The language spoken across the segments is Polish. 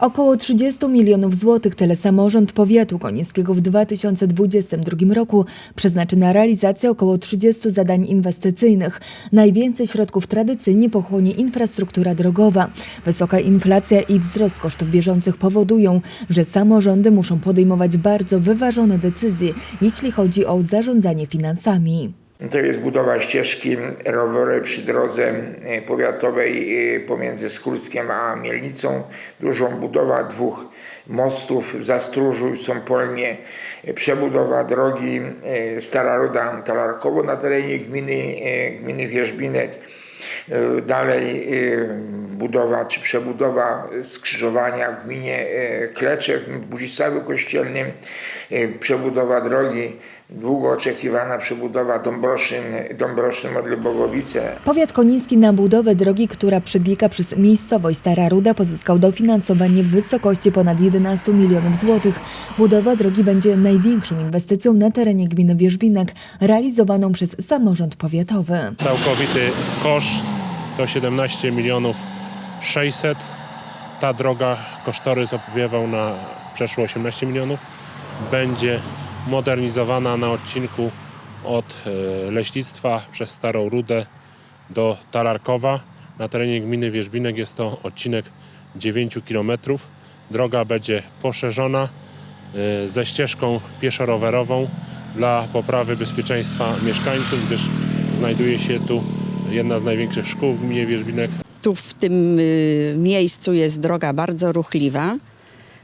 Około 30 milionów złotych tyle samorząd powiatu konieckiego w 2022 roku przeznaczy na realizację około 30 zadań inwestycyjnych. Najwięcej środków tradycyjnie pochłonie infrastruktura drogowa. Wysoka inflacja i wzrost kosztów bieżących powodują, że samorządy muszą podejmować bardzo wyważone decyzje, jeśli chodzi o zarządzanie finansami. To jest budowa ścieżki rowerowej przy drodze e, powiatowej e, pomiędzy Skórskiem a Mielnicą. Dużą budowa dwóch mostów w Zastróżu i Sąpolnie. E, Przebudowa drogi Stara Ruda Talarkowo na terenie gminy, gminy Wierzbinek. Dalej budowa czy przebudowa skrzyżowania w gminie e, Klecze w Budzisławie Kościelnym. E, Przebudowa drogi długo oczekiwana przebudowa Dąbroszyn, Dąbroszyn Modlebowowice. Powiat koniński na budowę drogi, która przebiega przez miejscowość Stara Ruda, pozyskał dofinansowanie w wysokości ponad 11 milionów złotych. Budowa drogi będzie największą inwestycją na terenie gminy Wierzbinek, realizowaną przez samorząd powiatowy. Całkowity koszt to 17 milionów 600. Ta droga kosztorys opiewał na przeszło 18 milionów. Będzie modernizowana na odcinku od e, Leśnictwa przez Starą Rudę do Talarkowa. Na terenie gminy Wierzbinek jest to odcinek 9 km. Droga będzie poszerzona e, ze ścieżką pieszo-rowerową dla poprawy bezpieczeństwa mieszkańców, gdyż znajduje się tu jedna z największych szkół w gminie Wierzbinek. Tu w tym y, miejscu jest droga bardzo ruchliwa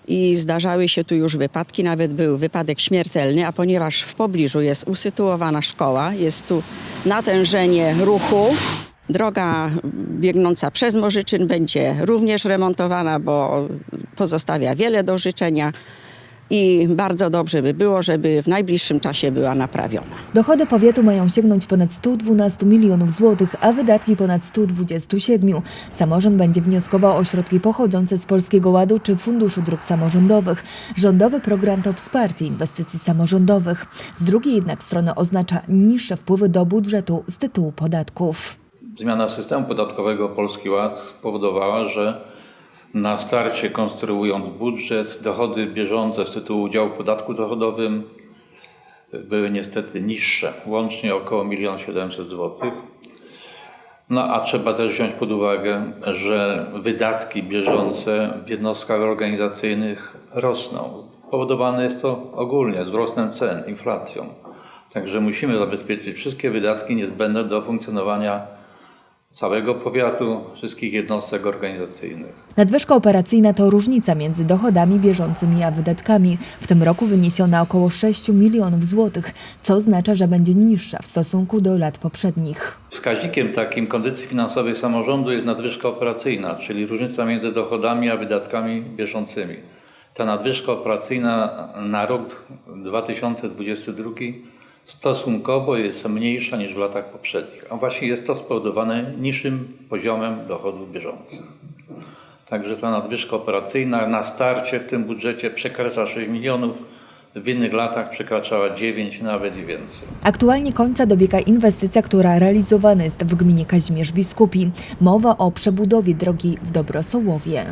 i zdarzały się tu już wypadki, nawet był wypadek śmiertelny, a ponieważ w pobliżu jest usytuowana szkoła, jest tu natężenie ruchu. Droga biegnąca przez Morzyczyn będzie również remontowana, bo pozostawia wiele do życzenia i bardzo dobrze by było, żeby w najbliższym czasie była naprawiona. Dochody powiatu mają sięgnąć ponad 112 milionów złotych, a wydatki ponad 127. Samorząd będzie wnioskował o środki pochodzące z Polskiego Ładu czy Funduszu Dróg Samorządowych. Rządowy program to wsparcie inwestycji samorządowych. Z drugiej jednak strony oznacza niższe wpływy do budżetu z tytułu podatków. Zmiana systemu podatkowego Polski Ład spowodowała, że na starcie konstruując budżet, dochody bieżące z tytułu udziału w podatku dochodowym były niestety niższe, łącznie około 1 700 zł. No a trzeba też wziąć pod uwagę, że wydatki bieżące w jednostkach organizacyjnych rosną. Spowodowane jest to ogólnie wzrostem cen, inflacją. Także musimy zabezpieczyć wszystkie wydatki niezbędne do funkcjonowania całego powiatu, wszystkich jednostek organizacyjnych. Nadwyżka operacyjna to różnica między dochodami bieżącymi a wydatkami. W tym roku wyniesiona około 6 milionów złotych, co oznacza, że będzie niższa w stosunku do lat poprzednich. Wskaźnikiem takim kondycji finansowej samorządu jest nadwyżka operacyjna, czyli różnica między dochodami a wydatkami bieżącymi. Ta nadwyżka operacyjna na rok 2022 stosunkowo jest mniejsza niż w latach poprzednich, a właśnie jest to spowodowane niższym poziomem dochodów bieżących. Także ta nadwyżka operacyjna na starcie w tym budżecie przekracza 6 milionów, w innych latach przekraczała 9, nawet i więcej. Aktualnie końca dobiega inwestycja, która realizowana jest w gminie Kazimierz Biskupi. Mowa o przebudowie drogi w Dobrosołowie.